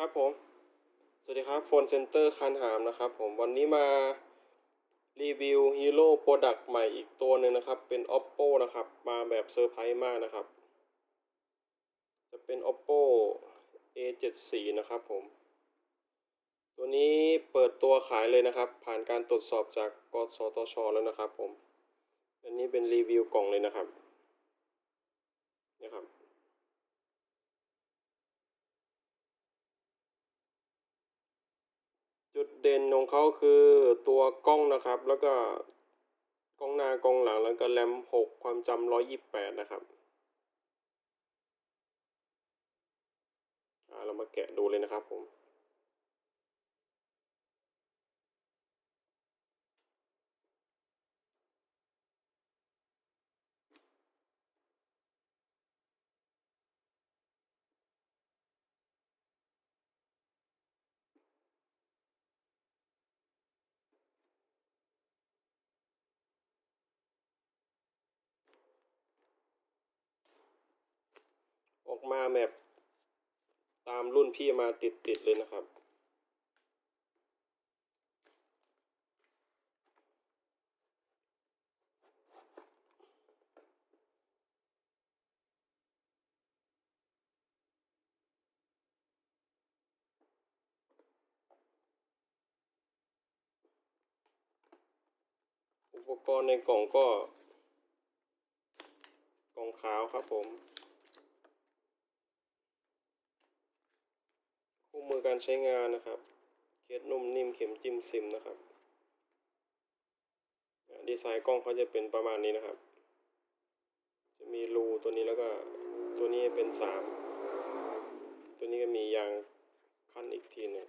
ครับผม สวัสดีครับโฟนเซ็นเตอร์คันหามนะครับผม วันนี้มารีวิวฮีโร่โปรดักต์ใหม่อีกตัวหนึ่งนะครับ เป็น oppo นะครับ มาแบบเซอร์ไพรส์มากนะครับ จะเป็น oppo a74 นะครับผม ตัวนี้เปิดตัวขายเลยนะครับ ผ่านการตรวจสอบจากกสทช แล้วนะครับผม อันนี้เป็นรีวิวกล่องเลยนะครับนะครับ จุด เด่นของเขาคือตัวกล้องนะครับ แล้วก็กล้องหน้ากล้องหลังแล้วก็แรม 6 ความจำ128 นะครับอ่าเรามาแกะดูเลยนะครับผม ออกมาแบบตามรุ่นพี่มาติดๆเลยนะครับ อุปกรณ์ในกล่องก็ กล่องขาวครับผม มือการใช้งานนะครับ เคสนุ่มนิ่มเข็มจิ้มซิมนะครับ ดีไซน์กล้องเขาจะเป็นประมาณนี้นะครับ จะมีรูตัวนี้แล้วก็ตัวนี้เป็นสาม ตัวนี้ก็มียางคันอีกทีหนึ่ง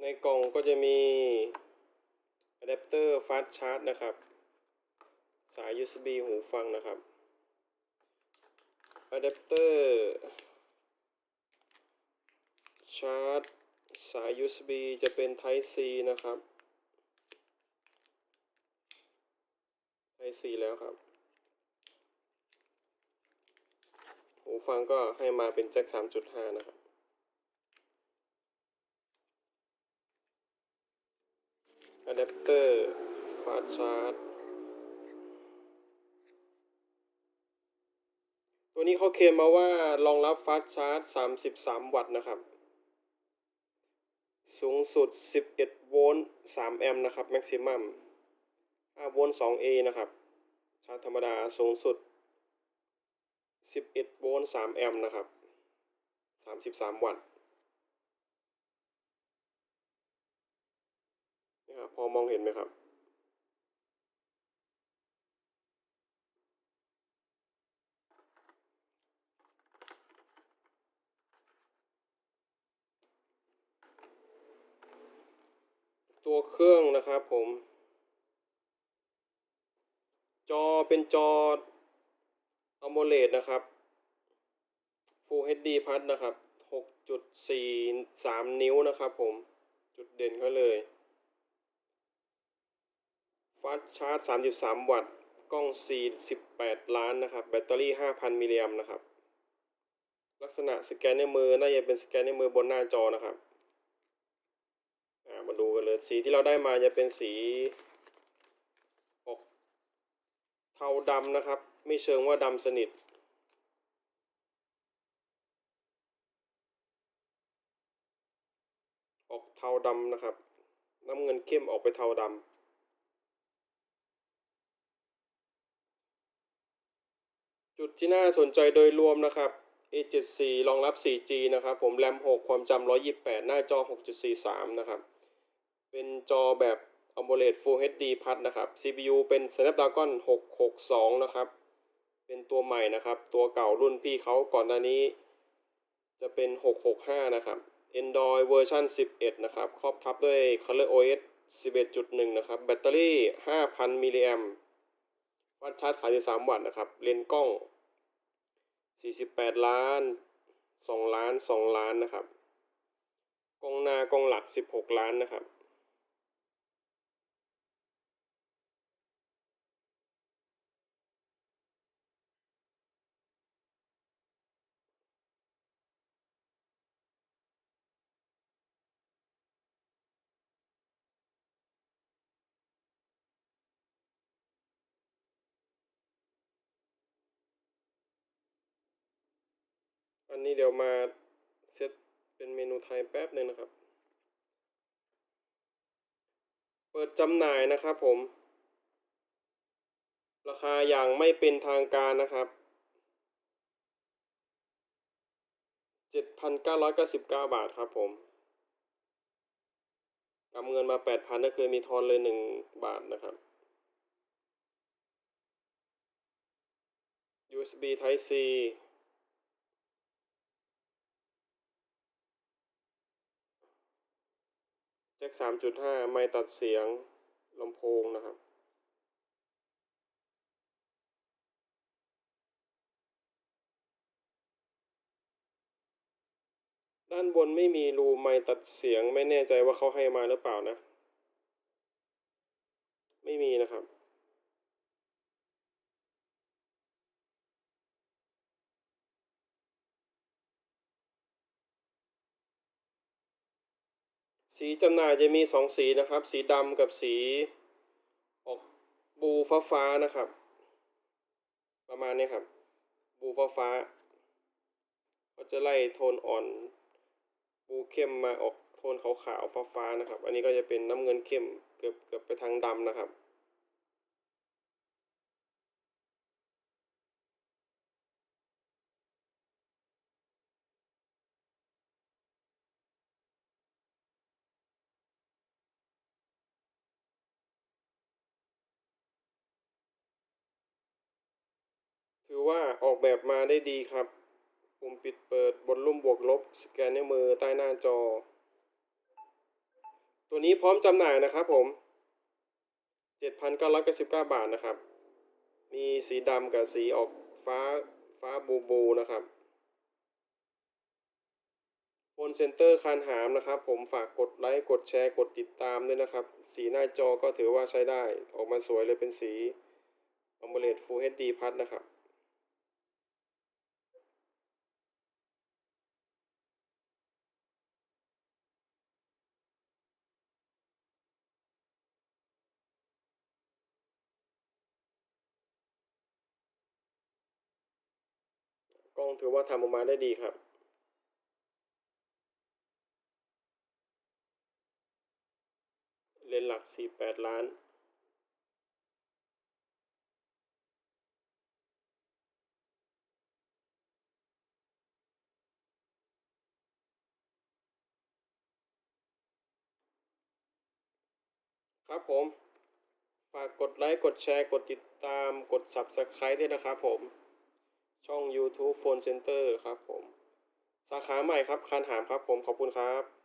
ในกล่องก็จะมี อะแดปเตอร์ฟาสชาร์จนะครับ สาย USB หูฟังนะครับอะแดปเตอร์ชาร์จสาย USB จะเป็น Type C นะครับ Type C แล้วครับ หูฟังก็ให้มาเป็นแจ็ค3.5 นะครับ อะแดปเตอร์ฟาสชาร์จตัวนี้เขาเคลมมาว่ารองรับฟาสชาร์จ 33 วัตต์นะครับ สูงสุด 11 โวลต์ 3 แอมป์นะครับแม็กซิมัม 5 โวลต์ 2A นะครับ ชาร์จธรรมดาสูงสุด 11 โวลต์ 3 แอมป์นะครับ 33 วัตต์ นะ ครับ พอมองเห็นไหมครับ ตัวเครื่องนะครับผม จอเป็นจอ AMOLED นะครับ Full HD Plus นะครับ 6.43 นิ้วนะครับผม จุดเด่นเขาเลย ฟาสชาร์จ 33 วัตต์ กล้อง48ล้านนะครับ แบตเตอรี่ 5,000 มิลลิแอมนะครับ ลักษณะสแกนในมือ น่าจะเป็นสแกนในมือบนหน้าจอนะครับ มาดูกันเลย สีที่เราได้มาจะเป็นสีออกเทาดำนะครับ ไม่เชิงว่าดำสนิทออกเทาดำนะครับ น้ำเงินเข้มออกไปเทาดำ จุดที่น่าสนใจโดยรวมนะครับ A74 รองรับ 4G นะครับ ผมแรม6 ความจำ128 หน้าจอ 6.43 นะครับ เป็นจอแบบ AMOLED Full HD Plus นะครับ CPU เป็น Snapdragon 662 นะครับ เป็นตัวใหม่นะครับ ตัวเก่ารุ่นพี่เขาก่อนหน้านี้ จะเป็น 665 นะครับ Android เวอร์ชัน11 นะครับ ครอบทับด้วย ColorOS 11.1 นะครับ แบตเตอรี่ 5,000 มิลลิแอม วัดชาร์จ33 วัตต์นะครับ เลนกล้อง 48 ล้าน 2 ล้าน 2 ล้านนะครับ กล้องหน้ากล้องหลัก 16 ล้านนะครับ อันนี้เดี๋ยวมาเซตเป็นเมนูไทยแป๊บหนึ่งนะครับ เปิดจำหน่ายนะครับผม ราคาอย่างไม่เป็นทางการนะครับ 7,999 บาทครับผมกำเงินมา 8,000ก็คือมีทอนเลย 1 บาทนะครับ USB Type C จ็คสามจุดห้าไม่ตัดเสียงลำโพงนะครับ ด้านบนไม่มีรูไม่ตัดเสียงไม่แน่ใจว่าเขาให้มาหรือเปล่านะ ไม่มีนะครับ สีจำหน่ายจะมีสองสีนะครับ สีดำกับสีออกบูฟ้าฟ้าๆนะครับ ประมาณนี้ครับ บูฟ้าฟ้าๆเขาจะไล่โทนอ่อน บูเข้มมาออกโทนขาวๆฟ้าๆนะครับ อันนี้ก็จะเป็นน้ำเงินเข้มเกือบเกือบไปทางดำนะครับ อว่าออกแบบมาได้ดีครับ ปุ่มปิดเปิดบนลุ่มบวกลบ สแกนนิ้วมือใต้หน้าจอ ตัวนี้พร้อมจำหน่ายนะครับผม 7,999 บาทนะครับ มีสีดำกับสีออกฟ้าฟ้าบูบูนะครับโฟนเซ็นเตอร์คานหามนะครับ ผมฝากกดไลค์กดแชร์กดติดตามด้วยนะครับ สีหน้าจอก็ถือว่าใช้ได้ ออกมาสวยเลยเป็นสี AMOLED Full HD Plus นะครับ กล้องถือว่าทำออกมาได้ดีครับเลนหลัก 48 ล้าน ครับผม ฝากกดไลค์ กดแชร์ กดติดตาม กด Subscribe ด้วยนะครับผม ช่อง YouTube Phone Center ครับผม สาขาใหม่ครับคันหามครับผมขอบคุณครับ